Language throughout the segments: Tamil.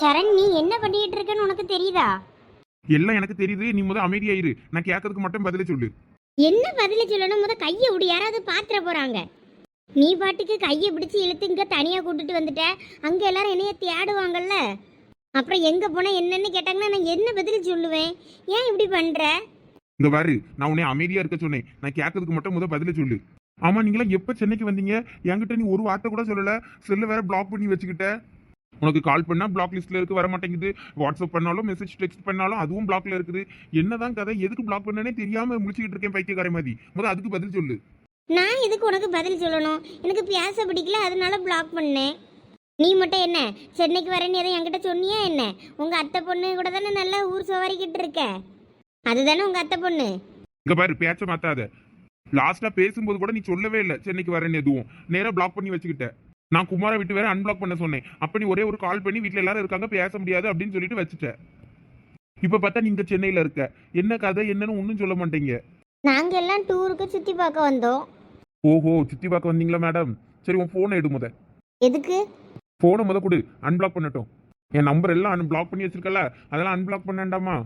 சரண் நீ என்ன பண்ணிட்டு இருக்கன்னு உனக்கு தெரியுதா? எல்லாம் எனக்கு தெரியுது. நீ முத அமைதியாயிரு. நான் கேட்கறதுக்கு மட்டும் பதில சொல்லு. என்ன பதில சொல்லணும்? முத கையை விடு யாராவது பாத்திர போறாங்க. நீ பாட்டுக்கு கையை பிடிச்சு இழுத்து இங்க தனியா கூட்டிட்டு வந்துட்ட. அங்க எல்லாரும் என்னைய தேடுவாங்கல்ல. அப்புறம் எங்க போனா என்னன்னு கேட்டாங்கன்னா நான் என்ன பதில் சொல்லுவேன்? ஏன் இப்படி பண்ற? இங்க பாரு. நான் உன்னை அமைதியா இருக்க சொன்னேன். நான் கேட்கறதுக்கு மட்டும் முத பதில சொல்லு. ஆமா நீங்களா எப்ப சென்னைக்கு வந்தீங்க? என்கிட்ட நீ ஒரு வார்த்தை கூட சொல்லல. செல்ல வேற பிளாக் பண்ணி வச்சுக்கிட்ட. உனக்கு கால் பண்ணா பிளாக் லிஸ்ட்ல இருக்கு வர மாட்டேங்குது வாட்ஸ்அப் பண்ணாலும் மெசேஜ் டெக்ஸ்ட் பண்ணாலும் அதுவும் பிளாக்ல இருக்குது. என்னதான் கதை எதுக்கு பிளாக் பண்ணனே தெரியாம முடிச்சுக்கிட்டு இருக்கேன் பைத்தியக்கார மாதிரி. முத அதுக்கு பதில் சொல்லு. நான் எதுக்கு உனக்கு பதில் சொல்லணும்? எனக்கு பேச பிடிக்கல அதனால பிளாக் பண்ணேன். நீ மட்டும் என்ன? சென்னைக்கு வரேன்னு எதை என்கிட்ட சொன்னியா என்ன? உங்க அத்தை பொண்ணு கூட தானே நல்லா ஊர் சவாரிக்கிட்டு இருக்க? அதுதானே உங்க அத்தை பொண்ணு. இங்க பாரு பேச்ச மாத்தாத. லாஸ்டா பேசும்போது கூட நீ சொல்லவே இல்லை சென்னைக்கு வரேன்னு எதுவும். நேரா பிளாக் பண்ணி வச்சுக்கிட்ட. நான் குமாரை விட்டு வேற அன்பிளாக் பண்ண சொன்னேன். அப்ப நீ ஒரே ஒரு கால் பண்ணி வீட்ல எல்லாரும் இருக்காங்க பேச முடியாது அப்படின்னு சொல்லிட்டு வச்சுட்ட. இப்ப பார்த்தா நீங்க சென்னையில இருக்க. என்ன கதை என்னன்னு ஒன்னும் சொல்ல மாட்டீங்க. நாங்க எல்லாம் டூருக்கு சுத்தி பார்க்க வந்தோம். ஓஹோ சுத்தி பார்க்க வந்தீங்களா மேடம் சரி உன் போனை எடு முத. எதுக்கு? போனை முத கொடு அன்பிளாக் பண்ணட்டும். என் நம்பர் எல்லாம் அன்பிளாக் பண்ணி வச்சிருக்கல அதெல்லாம் அன்பிளாக் பண்ணாண்டாமா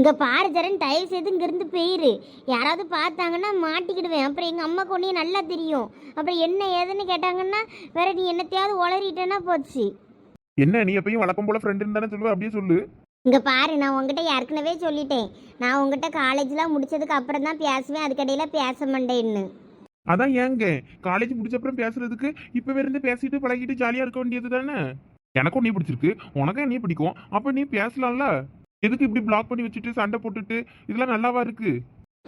இங்க பாரு ஜரன் தயவு செய்து இங்க இருந்து போயிரு யாராவது பார்த்தாங்கன்னா மாட்டிக்கிடுவேன். அப்புறம் எங்க அம்மா கொண்டே நல்லா தெரியும். அப்புறம் என்ன ஏதுன்னு கேட்டாங்கன்னா வேற நீ என்னத்தையாவது உளறிட்டேன்னா போச்சு. என்ன நீ எப்பயும் வழக்கம் போல ஃப்ரெண்டுன்னு தானே சொல்லுவ? அப்படியே சொல்லு. இங்க பாரு நான் உங்ககிட்ட ஏற்கனவே சொல்லிட்டேன். நான் உங்ககிட்ட காலேஜ்லாம் முடிச்சதுக்கு அப்புறம் தான் பேசுவேன். அதுக்கடையில பேச மாட்டேன்னு. அதான் ஏங்க. காலேஜ் முடிச்ச அப்புறம் பேசுறதுக்கு இப்ப இருந்து பேசிட்டு பழகிட்டு ஜாலியா இருக்க வேண்டியது தானே எனக்கும் நீ பிடிச்சிருக்கு. உனக்கும் நீ பிடிக்கும். அப்ப நீ பேசலாம்ல? எதுக்கு இப்படி பிளாக் பண்ணி வச்சுட்டு சண்டை போட்டுட்டு? இதெல்லாம் நல்லாவா இருக்கு?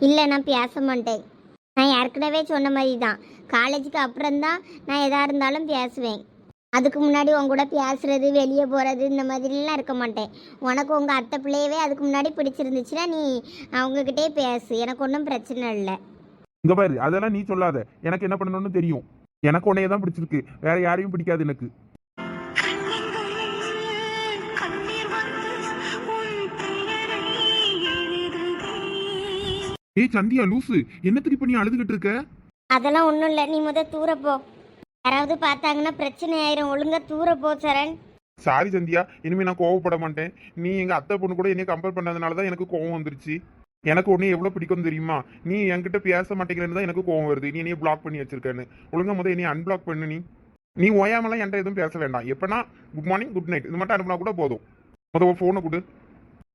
இல்லை நான் பேச மாட்டேன். நான் ஏற்கனவே சொன்ன மாதிரி தான் காலேஜுக்கு அப்புறம் தான் நான் எதா இருந்தாலும் பேசுவேன். அதுக்கு முன்னாடி உன் கூட பேசுறது வெளியே போகிறது இந்த மாதிரிலாம் இருக்க மாட்டேன். உனக்கு உங்கள் அத்தை பிள்ளையவே அதுக்கு முன்னாடி பிடிச்சிருந்துச்சுன்னா நீ அவங்கக்கிட்டே பேசு. எனக்கு ஒன்றும் பிரச்சனை இல்லை. இங்க பாரு அதெல்லாம் நீ சொல்லாத. எனக்கு என்ன பண்ணணும்னு தெரியும். எனக்கு உன்னைய தான் பிடிச்சிருக்கு. வேற யாரையும் பிடிக்காது எனக்கு. ஏய் சந்தியா லூசு என்னத்துக்கு இப்ப நீ அழுதுகிட்டு இருக்க? அதெல்லாம் ஒன்றும் இல்லை. நீ முத தூர போ. யாராவது பார்த்தாங்கன்னா பிரச்சனை ஆயிரும். ஒழுங்கா தூர போ சரண். சாரி சந்தியா. இனிமே நான் கோவப்பட மாட்டேன். நீ எங்க அத்தை பொண்ணு கூட என்னைய கம்பேர் பண்ணதுனால தான் எனக்கு கோவம் வந்துருச்சு. எனக்கு உன்னை எவ்வளவு பிடிக்கும் தெரியுமா? நீ என்கிட்ட பேச மாட்டேங்கிறேன்னு தான் எனக்கு கோவம் வருது. நீ என்னைய பிளாக் பண்ணி வச்சிருக்கேன்னு. ஒழுங்கா முதல் என்னைய அன்பிளாக் பண்ணு நீ. நீ ஓயாமலாம் என்கிட்ட எதுவும் பேச வேண்டாம். எப்பனா குட் மார்னிங் குட் நைட் இது மட்டும் அனுப்புனா கூட போதும். முத ஃபோனை கொடு.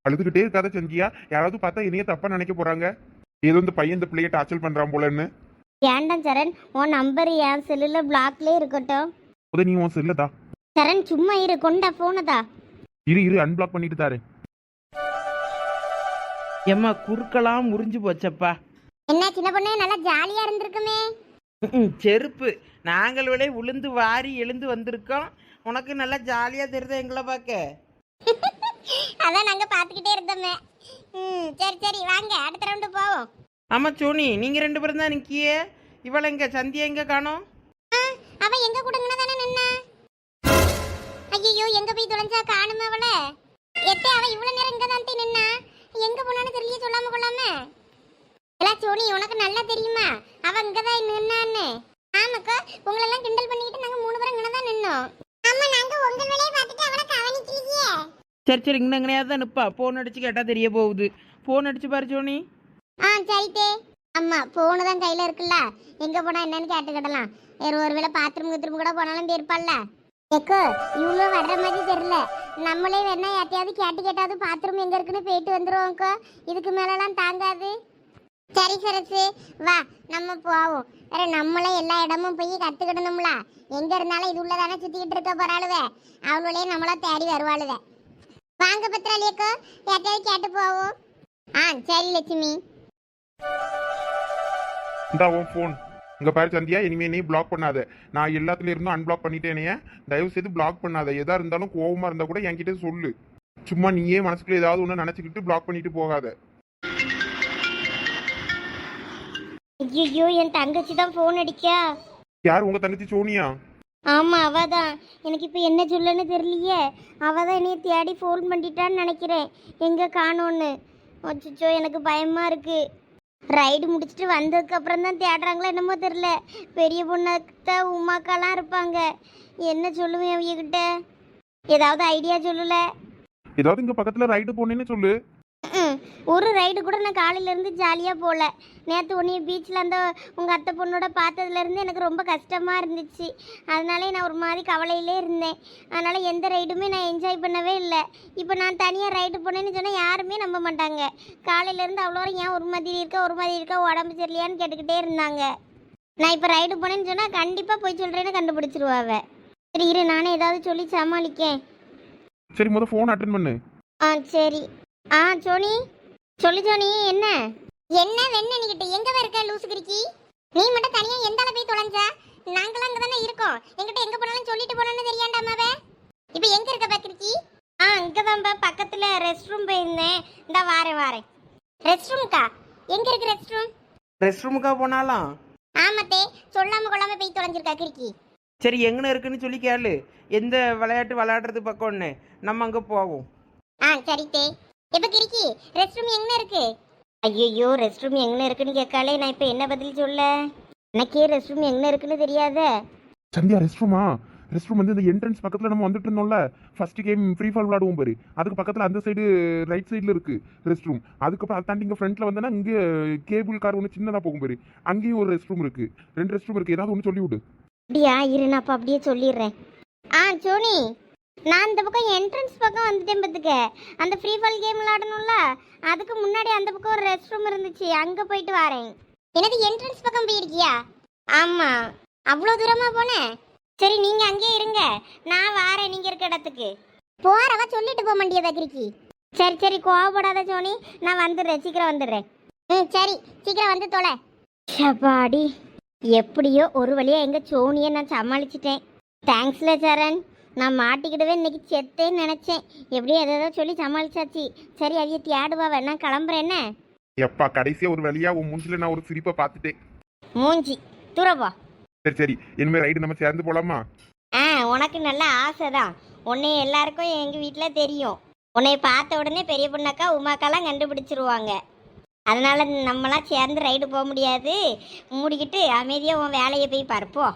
அழுதுகிட்டே இருக்காத சந்தியா. யாராவது பார்த்தா என்னைய தப்பா நினைக்க போறாங்க. ஏதோ இந்த பையன் இந்த பிள்ளைய டார்ச்சர் பண்றான் போலன்னு. ஏன்டாம் சரண்? உன் நம்பர் என் செல்லில் பிளாக்லேயே இருக்கட்டும். முத நீ உன் செல்லதா சரண் சும்மா இரு. கொண்டா ஃபோனதா இரு இரு. அன்பிளாக் பண்ணிட்டு தாரேன் எம்மா குறுக்கெல்லாம் முறிஞ்சு போச்சப்பா. என்ன சின்ன பொண்ணு? நல்லா ஜாலியாக இருந்திருக்குமே. ம்ம், செருப்பு. நாங்கள் விட உளுந்து வாரி எழுந்து வந்திருக்கோம். உனக்கு நல்லா ஜாலியாக தெரியுதா எங்களை பார்க்க? அதான் நாங்க பாத்துக்கிட்டே இருந்தோமே. ம் சரி சரி வாங்க அடுத்த ரவுண்டு போவோம். ஆமாம் சோனி நீங்கள் ரெண்டு பேரும் தான் நிற்கிய இவளை எங்க சந்தியா எங்க காணோம்? அவ எங்க கூடங்கன தானே நின்னா? ஐயோ எங்க போய் தொலைஞ்சா காணுமே அவள? எத்தே அவ இவ்வளவு நேரம் இங்க தான் நின்னா? எங்க போனான்னு தெரியல சொல்லாம கொள்ளாம. எல்லா சோனி உனக்கு நல்லா தெரியுமா? அவ இங்க தான் நின்னான்னு. ஆமாக்கா உங்களெல்லாம் கிண்டல் பண்ணிக்கிட்டு நாங்க மூணு பேரும் இங்க தான் நின்னோம். ஆமா நாங்க உங்க வேலையை பார்த்துட்டு அவளை கவனிக்கலையே. சரி சரி இங்கே எங்கனையாவது தான் நிற்பா ஃபோன் அடிச்சு கேட்டால் தெரிய போகுது. ஃபோன் அடிச்சு பாரு சோனி. ஆ சரிட்டே அம்மா ஃபோனு தான் கையில் இருக்குல்ல? எங்கே போனா என்னன்னு கேட்டுக்கிடலாம். வேறு ஒருவேளை பாத்ரூம் கத்திரூம் கூட போனாலும் போயிருப்பாள்ல? எக்கோ இவ்வளோ வர்ற மாதிரி தெரியல. நம்மளே வேணா யார்ட்டையாவது கேட்டு கேட்டாவது பாத்ரூம் எங்கே இருக்குன்னு போயிட்டு வந்துருவோம்க்கோ இதுக்கு மேலெல்லாம் தாங்காது. சரி சரசு வா நம்ம போவோம். வேற நம்மளே எல்லா இடமும் போய் கற்றுக்கிடணும்ல எங்கே இருந்தாலும் இது உள்ளதானே சுற்றிக்கிட்டு இருக்க போறாளுவே. அவளோடய நம்மளா தேடி வருவாளுவே. வாங்க பத்திராளியக்கோ யார்ட்டையாவது கேட்டு போவோம். ஆ சரி லட்சுமி. இந்தா உன் ஃபோன் இங்க பாரு சந்தியா இனிமே நீ பிளாக் பண்ணாத. நான் எல்லாத்துல இருந்தும் அன்பிளாக் பண்ணிட்டேனே தயவு செய்து பிளாக் பண்ணாத. எதா இருந்தாலும் கோவமா இருந்தா கூட என்கிட்ட சொல்லு. சும்மா நீயே மனசுக்குள்ள ஏதாவது ஒன்று நினைச்சுக்கிட்டு பிளாக் பண்ணிட்டு போகாத. ஐயோ என் தங்கச்சி தான் ஃபோன் அடிக்கா. யார் உங்க தங்கச்சி சோனியா? ஆமாம் அவ தான் எனக்கு இப்போ என்ன சொல்லன்னு தெரியலையே. அவ தான் என்னைய தேடி ஃபோன் பண்ணிட்டான்னு நினைக்கிறேன். எங்கே காணோன்னு. அச்சோ எனக்கு பயமாக இருக்குது ரைடு முடிச்சுட்டு வந்ததுக்கப்புறம் தான் தேடுறாங்களா என்னமோ தெரில பெரிய பொண்ணத்த உமாக்காலாம் இருப்பாங்க. என்ன சொல்லுவேன் அவங்க கிட்ட ஏதாவது ஐடியா சொல்லலை? ஏதாவது இங்க பக்கத்துல ரைடு போனேன்னு சொல்லு. ஒரு ரைடு கூட நான் காலையில இருந்து ஜாலியா போகல நேற்று உன்னைய பீச்சில் அந்த உங்க அத்தை பொண்ணோட பார்த்ததுல இருந்து எனக்கு ரொம்ப கஷ்டமா இருந்துச்சு. அதனாலே நான் ஒரு மாதிரி கவலையிலே இருந்தேன். அதனால எந்த ரைடுமே நான் என்ஜாய் பண்ணவே இல்லை. இப்போ நான் தனியாக ரைடு போனேன்னு சொன்னால் யாருமே நம்ப மாட்டாங்க. காலையில இருந்து அவ்வளோ ஏன் ஒரு மாதிரி இருக்க ஒரு மாதிரி இருக்க உடம்பு சரியில்லையான்னு கேட்டுக்கிட்டே இருந்தாங்க. நான் இப்போ ரைடு போனேன்னு சொன்னால் கண்டிப்பாக போய் சொல்கிறேன்னு கண்டுபிடிச்சிருவாவ சரி இரு நானே ஏதாவது சொல்லி சமாளிக்கேன். சரி முத ஃபோன் அட்டன் பண்ணு. ஆ சரி. ஆ சோனி. சொல்லு சோனி என்ன? என்ன வெண்ண நீகிட்ட எங்க இருக்க லூசு கிறுக்கி? நீ மட்டும் தனியா எந்த அளவு போய் தொலைஞ்ச? நாங்களும் அங்க தானே இருக்கோம். எங்கிட்ட எங்க போனாலும் சொல்லிட்டு போனோம்னு தெரியாண்டாமாவே இப்போ எங்க இருக்க பாக்கிருக்கி ஆ இங்க தான் பக்கத்துல ரெஸ்ட் ரூம் போயிருந்தேன். இந்த வாரேன் வாரேன். ரெஸ்ட் ரூம்க்கா எங்க இருக்கு ரெஸ்ட் ரூம் ரெஸ்ட் ரூமுக்கா போனாலும்? ஆமாத்தே சொல்லாம கொள்ளாம போய் தொலைஞ்சிருக்கா கிறுக்கி? சரி எங்கன இருக்குன்னு சொல்லி கேளு. எந்த விளையாட்டு விளையாடுறது பக்கம்னு. நம்ம அங்கே போவோம். ஆ சரி தே இப்ப கிறுக்கி? ரெஸ்ட் ரூம் எங்க இருக்கு? ஐயோ ரெஸ்ட் ரூம் எங்க இருக்குன்னு கேட்காலே நான் இப்ப என்ன பதில் சொல்ல? எனக்கே ரெஸ்ட் ரூம் எங்க இருக்குன்னு தெரியாதே. சந்தியா ரெஸ்ட் ரூமா ரெஸ்ட் ரூம் வந்து இந்த என்ட்ரன்ஸ் பக்கத்துல நம்ம வந்துட்டு இருந்தோம்ல? ஃபர்ஸ்ட் கேம் ஃப்ரீ ஃபால் விளாடுவோம் பாரு. அதுக்கு பக்கத்துல அந்த சைடு ரைட் சைடுல இருக்கு ரெஸ்ட் ரூம் அதுக்கப்புறம் அதை தாண்டி இங்க ஃப்ரண்ட்ல வந்தனா இங்க கேபிள் கார் ஒன்று சின்னதா போகும் பாரு. அங்கேயும் ஒரு ரெஸ்ட் ரூம் இருக்கு. ரெண்டு ரெஸ்ட் ரூம் இருக்கு. ஏதாவது ஒன்று சொல்லி விடு அப்படியா? இரு நான் அப்ப அப்படியே சொல்லிடுறேன். ஆ சோனி. நான் இந்த பக்கம் என்ட்ரன்ஸ் பக்கம் வந்துட்டேன் பார்த்துக்க. அந்த ஃப்ரீ ஃபால் கேம் விளாடணும்ல அதுக்கு முன்னாடி அந்த பக்கம் ஒரு ரெஸ்ட் ரூம் இருந்துச்சு. அங்கே போயிட்டு வரேன். எனது என்ட்ரன்ஸ் பக்கம் போயிருக்கியா? ஆமாம் அவ்வளோ தூரமாக போனேன் சரி நீங்கள் அங்கேயே இருங்க. நான் வாரேன் நீங்கள் இருக்க இடத்துக்கு. போகிறவ சொல்லிட்டு போக மாட்டியதா கிரிக்கி சரி சரி கோவப்படாத சோனி. நான் வந்துடுறேன். சீக்கிரம் வந்துடுறேன். ம் சரி சீக்கிரம் வந்து தொலை. சபாடி எப்படியோ ஒரு வழியாக எங்கள் சோனியை நான் சமாளிச்சிட்டேன். தேங்க்ஸ்ல சரண். நான் மாட்டிக்கிடவே இன்னைக்கு செத்தேன்னு நினைச்சேன். எப்படியோ எதோ சொல்லி சமாளிச்சாச்சு. சரி அவிய தியாடுவாவ நான் கிளம்புறேன் என்ன? எப்பா கடைசியா ஒரு வழியா உன் மூஞ்சில நான் ஒரு சிரிப்பை பார்த்துட்டேன். மூஞ்சி தூரப்பா சரி சரி இனிமே ரைடு நம்ம சேர்ந்து போலாமா? ஆ உனக்கு நல்ல ஆசை தான் உன்னை எல்லாருக்கும் எங்கள் வீட்டில் தெரியும். உன்னை பார்த்த உடனே பெரிய பொண்ணக்கா உமாக்கெல்லாம் கண்டுபிடிச்சிருவாங்க. அதனால நம்மலாம் சேர்ந்து ரைடு போக முடியாது. மூடிக்கிட்டு அமைதியாக உன் வேலையை போய் பார்ப்போம்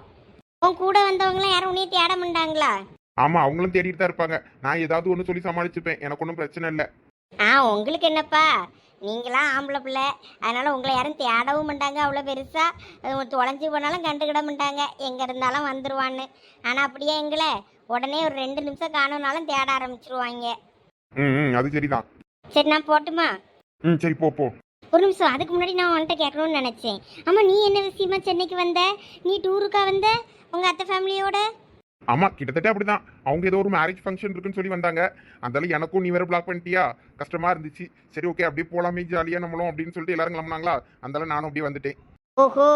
உன் கூட வந்தவங்களாம் யாரும் உன்னைய தேட மாட்டாங்களா? ஆமா அவங்களும் தேடிட்டு தான் இருப்பாங்க. நான் ஏதாவது ஒன்று சொல்லி சமாளிச்சுப்பேன். எனக்கு ஒன்றும் பிரச்சனை இல்லை. ஆ உங்களுக்கு என்னப்பா? நீங்களாம் ஆம்பளை பிள்ளை. அதனால உங்களை யாரும் தேடவும் மாட்டாங்க அவ்வளோ பெருசாக தொலைஞ்சு போனாலும் கண்டுக்கிட மாட்டாங்க. எங்கே இருந்தாலும் வந்துருவான்னு. ஆனால் அப்படியே எங்களை உடனே ஒரு ரெண்டு நிமிஷம் காணுனாலும் தேட ஆரம்பிச்சிருவாங்க. ம் ம் அது சரிதான். சரி நான் போட்டுமா? ம் சரி போ போ. ஒரு நிமிஷம் அதுக்கு முன்னாடி நான் உன்கிட்ட கேட்கணும்னு நினச்சேன். ஆமாம் நீ என்ன விஷயமா சென்னைக்கு வந்த? நீ டூருக்கா வந்த? உங்கள் அத்தை ஃபேமிலியோட ஆமா கிட்டத்தட்ட அப்படிதான். அவங்க ஏதோ ஒரு மேரேஜ் ஃபங்க்ஷன் இருக்குன்னு சொல்லி வந்தாங்க. அதனால எனக்கும் நீ வேற பிளாக் பண்ணிட்டியா? கஷ்டமா இருந்துச்சு. சரி ஓகே அப்படியே போலாமே ஜாலியா நம்மளும் அப்படின்னு சொல்லிட்டு எல்லாரும் கிளம்புனாங்களா? அதனால நானும் அப்படியே வந்துட்டேன். ஓஹோ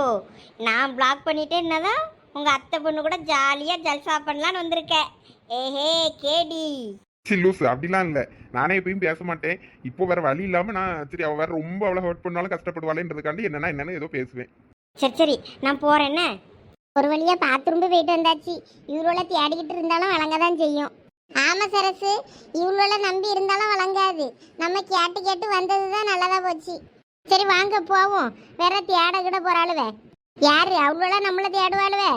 நான் பிளாக் பண்ணிட்டே என்னதான் உங்கள் அத்தை பொண்ணு கூட ஜாலியாக ஜல்சா பண்ணலான்னு வந்திருக்கேன். ஏஹே கேடி. சரி லூசு அப்படிலாம் இல்லை. நானே எப்பயும் பேச மாட்டேன். இப்போ வேற வழி இல்லாம நான் சரி அவ வேற ரொம்ப அவளை ஹர்ட் பண்ணாலும் கஷ்டப்படுவாளேன்றதுக்காண்டி என்னன்னா என்னன்னு ஏதோ பேசுவேன். சரி சரி நான் போறேன் என்ன? ஒரு வழியாக பாத்ரூம் போயிட்டு வந்தாச்சு. இவ்வளோ தேடிக்கிட்டு இருந்தாலும் வழங்க தான் செய்யும். ஆமாம் சரசு. இவ்வளோ நம்பி இருந்தாலும் வழங்காது. நம்ம கேட்டு கேட்டு வந்தது தான் நல்லதாக போச்சு. சரி வாங்க போவோம். வேற தேட கிட போறாளுவே. யாரு? அவ்வளோ நம்மளை தேடுவாளுவே.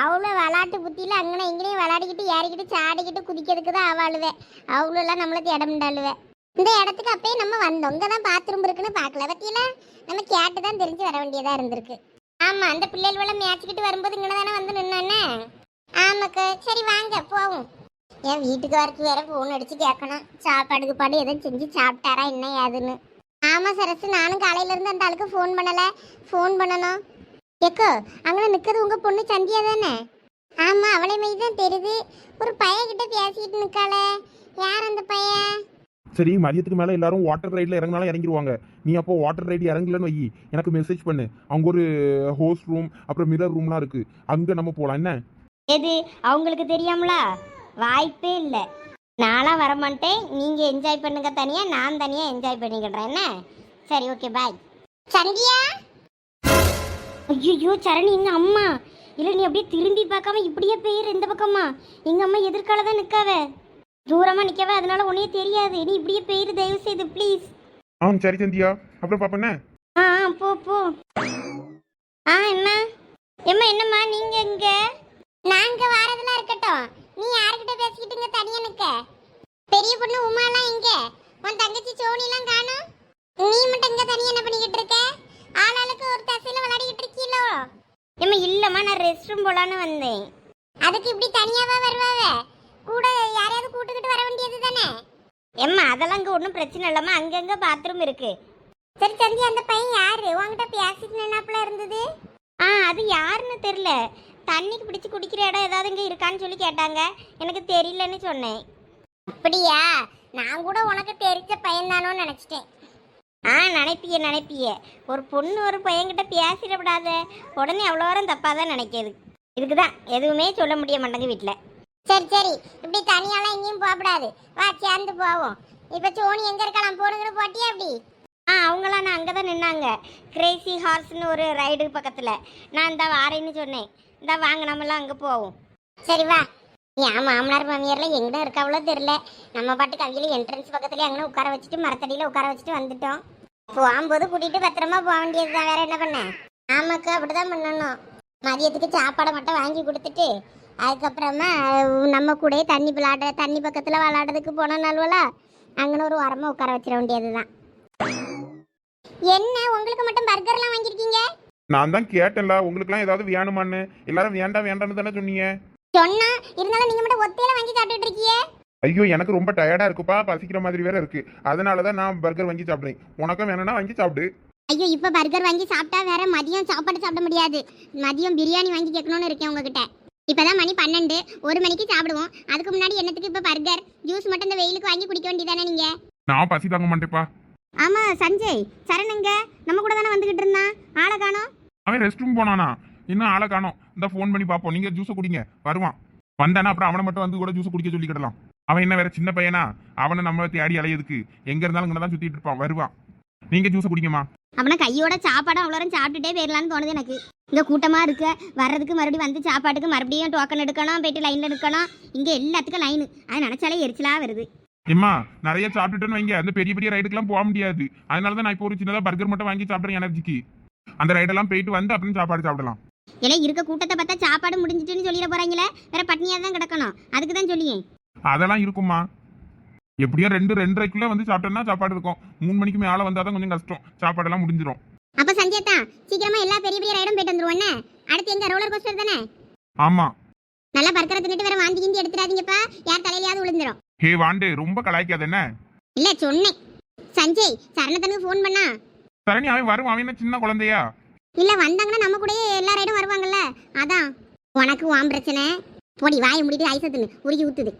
அவ்வளோ விளாட்டு புத்தியில அங்கனே இங்கனையும் விளாடிக்கிட்டு ஏறிக்கிட்டு சாடிக்கிட்டு குதிக்கிறதுக்கு தான் ஆவாளுவே. அவ்வளோலாம் நம்மளை தேட முடியாளுவே இந்த இடத்துக்கு அப்பயே நம்ம வந்தோம். இங்கே தான் பாத்ரூம் இருக்குன்னு பார்க்கல பற்றியில நம்ம கேட்டு தான் தெரிஞ்சு வர வேண்டியதாக இருந்திருக்கு. ஆமா அந்த பிள்ளைகள மேய்ச்சிக்கிட்டு வரும்போது இங்கே தானே வந்து நின்னானே? ஆமாக்கு சரி வாங்க போவோம். என் வீட்டுக்காருக்கு வேற ஃபோன் அடிச்சு கேட்கணும் சாப்பாடுக்கு பாடு எதுவும் செஞ்சு சாப்பிட்டாரா என்ன ஏதுன்னு. ஆமா சரசு நானும் காலையில இருந்து அந்த ஆளுக்கு ஃபோன் பண்ணல. ஃபோன் பண்ணணும். எக்கோ அங்கே நிற்கிறது உங்க பொண்ணு சந்தியா தானே? ஆமா அவளை மாதிரி தான் தெரியுது. ஒரு பையன் கிட்ட பேசிக்கிட்டு நிற்காளே யார் அந்த பையன்? சரி மதியத்துக்கு மேலே எல்லாரும் வாட்டர் ரைட்ல இறங்கினாலும் இறங்கிடுவாங்க நீ அப்போ வாட்டர் ரைடு இறங்கலன்னு வை எனக்கு மெசேஜ் பண்ணு. அவங்க ஒரு ஹோஸ்ட் ரூம் அப்புறம் மிரர் ரூம்லாம் இருக்கு. அங்கே நம்ம போகலாம் என்ன? எது? அவங்களுக்கு தெரியாமலா? வாய்ப்பே இல்லை. நானாக வரமாட்டேன். நீங்கள் என்ஜாய் பண்ணுங்க தனியாக நான் தனியாக என்ஜாய் பண்ணிக்கிடுறேன். என்ன? சரி ஓகே பாய் சந்தியா ஐயோ சரணி எங்க அம்மா? இல்லை நீ அப்படியே திரும்பி பார்க்காம இப்படியே போயிரு இந்த பக்கமா. எங்கள் அம்மா எதிர்கால தான் நிற்காவே தூரமாக நிற்கவே அதனால உனே தெரியாது. நீ இப்படியே போயிரு தயவு செய்து ப்ளீஸ் ஆ சரி சந்தியா. அப்புறம் பாப்பண்ணே ஆ ஆ, போ போ. ஆ என்ன எம்மா என்னம்மா நீங்க இங்க நாங்க வாரதெல்லாம் இருக்கட்டும். நீ யார்கிட்ட பேசிக்கிட்டு இங்க தனியா நிக்க? பெரிய பொண்ணு உமாலாம் எங்க? உன் தங்கச்சி சோனிலாம் காணோம்? நீ மட்டும் இங்க தனியா என்ன பண்ணிக்கிட்டு இருக்க? ஆளாளுக்கு ஒரு தசையில விளையாடிக்கிட்டு இருக்கீங்களோ ஏம்மா இல்லம்மா நான் ரெஸ்ட் ரூம் போலான்னு வந்தேன். அதுக்கு இப்படி தனியாவா வருவாவ? கூட யாரையாவது கூட்டுக்கிட்டு வர வேண்டியது தானே? ஏம்மா அதெல்லாம் இங்கே ஒன்றும் பிரச்சனை இல்லைம்மா. அங்கங்க பாத்ரூம் இருக்கு? சரி சந்தி அந்த பையன் யாரு? உன்கிட்ட பேசிட்டு நின்னாப்புல இருந்தது? ஆ அது யாருன்னு தெரில தண்ணிக்கு பிடிச்சி குடிக்கிற இடம் ஏதாவது இங்கே இருக்கான்னு சொல்லி கேட்டாங்க. எனக்கு தெரியலன்னு சொன்னேன். அப்படியா? நான் கூட உனக்கு தெரிஞ்ச பையன் நினச்சிட்டேன். ஆ நினைப்பிய நினைப்பிய. ஒரு பொண்ணு ஒரு பையன்கிட்ட பேசிடப்படாத உடனே அவ்வளோ வரம் தப்பாக தான் நினைக்கிது இதுக்கு தான் எதுவுமே சொல்ல முடிய மாட்டேங்க வீட்டில் சரி சரி. இப்படி தனியாலாம் எங்கேயும் போகக்கூடாது. வா சேர்ந்து போவோம். இப்போ சோனி எங்கே இருக்கலாம்? போனுங்கிற போட்டியா அப்படி ஆ அவங்களாம் நான் அங்கே தான் நின்னாங்க கிரேசி ஹார்ஸ்னு ஒரு ரைடு பக்கத்தில். நான் இந்த வாரேன்னு சொன்னேன். இந்த வாங்க நம்மளாம் அங்கே போவோம். சரி வா. என் மாமனார் மாமியார்லாம் எங்கே இருக்காவளோ தெரில நம்ம பாட்டுக்கு அவியில என்ட்ரன்ஸ் பக்கத்துலேயே அங்கே உட்கார வச்சுட்டு மரத்தடியில் உட்கார வச்சுட்டு வந்துட்டோம். போகும்போது கூட்டிகிட்டு பத்திரமா போக வேண்டியது தான் வேற என்ன பண்ண? ஆமாக்கா அப்படிதான் பண்ணணும். மதியத்துக்கு சாப்பாடை மட்டும் வாங்கி கொடுத்துட்டு அதுக்கப்புறமா நம்ம கூடயே தண்ணி விளாட தண்ணி பக்கத்தில் விளாடுறதுக்கு போன நாள்வல அங்கன ஒரு உரமா உட்கார வச்சிட வேண்டியது தான் என்ன உங்களுக்கு மட்டும் பர்கர்லாம் வாங்கியிருக்கீங்க? நான் தான் கேட்டேன்ல உங்களுக்குலாம் ஏதாவது வேணுமான்னு. எல்லாரும் வேண்டாம் வேண்டாம்னு தானே சொன்னீங்க? சொன்னா இருந்தாலும் நீங்க மட்டும் ஒத்தையில வாங்கி சாப்பிட்டுட்டு இருக்கீங்க? ஐயோ எனக்கு ரொம்ப டயர்டா இருக்குப்பா பசிக்கிற மாதிரி வேற இருக்கு. அதனால தான் நான் பர்கர் வாங்கி சாப்பிட்றேன். உனக்கும் வேணும்னா வாங்கி சாப்பிடு. ஐயோ இப்போ பர்கர் வாங்கி சாப்பிட்டா வேற மதியம் சாப்பாடு சாப்பிட முடியாது. மதியம் பிரியாணி வாங்கி கேட்கணும்னு இருக்கேன் உங்ககிட்ட. இப்பதான் மணி பன்னெண்டு. ஒரு மணிக்கு சாப்பிடுவோம். அதுக்கு முன்னாடி என்னத்துக்கு இப்போ பர்கர் ஜூஸ் மட்டும் இந்த வெயிலுக்கு வாங்கி குடிக்க வேண்டியதானே நீங்க? நான் பசி தாங்க மாட்டேப்பா ஆமா சஞ்சய் சரணுங்க நம்ம கூட தானே வந்துகிட்டு இருந்தான். ஆளை காணோம். அவன் ரெஸ்ட் ரூம் போனானா? இன்னும் ஆளை காணோம். இந்த ஃபோன் பண்ணி பார்ப்போம். நீங்க ஜூஸை குடிங்க. வருவான். வந்தானா அப்புறம் அவனை மட்டும் வந்து கூட ஜூஸ் குடிக்க சொல்லிக்கிடலாம். அவன் என்ன வேற சின்ன பையனா? அவனை நம்ம தேடி அலையதுக்கு. எங்க இருந்தாலும் இங்கே தான் சுத்திட்டு இருப்பான். வருவான். நீங்க ஜூஸை குடிங்கம்மா. அவனை கையோட சாப்பாடு அவ்வளோ சாப்பிட்டுட்டே போயிடலான்னு தோணுது எனக்கு. இங்க கூட்டமா இருக்கு. வர்றதுக்கு மறுபடியும் வந்து சாப்பாட்டுக்கு மறுபடியும் டோக்கன் எடுக்கணும் போயிட்டு லைன்ல நிற்கணும் இங்க எல்லாத்துக்கும் லைனு அது நினைச்சாலே எரிச்சலா வருது. எம்மா நிறைய சாப்பிட்டுட்டேன்னு வைங்க. அந்த பெரிய பெரிய ரைடுக்கெல்லாம் போக முடியாது. அதனால தான் நான் இப்போ ஒரு சின்னதாக பர்கர் மட்டும் வாங்கி சாப்பிட்றேன் எனர்ஜிக்கு. அந்த ரைடெல்லாம் போயிட்டு வந்து அப்புறம் சாப்பாடு சாப்பிடலாம். இல்லை இருக்க கூட்டத்தை பார்த்தா சாப்பாடு முடிஞ்சிட்டுன்னு சொல்லிட போறாங்களே. வேற பட்னியா தான் கிடக்கணும். அதுக்கு தான் சொல்லியேன் அதெல்லாம் இருக்குமா எப்படியோ ரெண்டு ரெண்டரைக்குள்ள வந்து சாப்பிட்டோம்னா சாப்பாடு இருக்கும். மூணு மணிக்கு மேலே வந்தால் தான் கொஞ்சம் கஷ்டம். சாப்பாடெல்லாம் முடிஞ்சிடும் அப்ப சஞ்சயத்தா சீக்கிரமா எல்லா பெரிய பெரிய ரைடும் போயிட்டு வந்துருவோம் என்ன? அடுத்து எங்க ரோலர் கோஸ்டர் தானே? ஆமா. நல்லா பர்க்கரை தின்னுட்டு வேற வாந்தி கிந்தி எடுத்துறாதீங்கப்பா யார் தலையிலயாவது விழுந்துரும். ஹே வாண்டு ரொம்ப கலாய்க்காத என்ன? இல்ல சொன்னேன். சஞ்சய் சரணத்தனுக்கு ஃபோன் பண்ணா. சரணி அவன் வருவான் அவன் என்ன சின்ன குழந்தையா? இல்ல வந்தாங்கன்னா நம்ம கூடயே எல்லா ரைடும் வருவாங்கல்ல. அதான். உனக்கு வாம் பிரச்சனை. போடி வாயை முடிட்டு ஐச தின்னு உருகி ஊத்துது.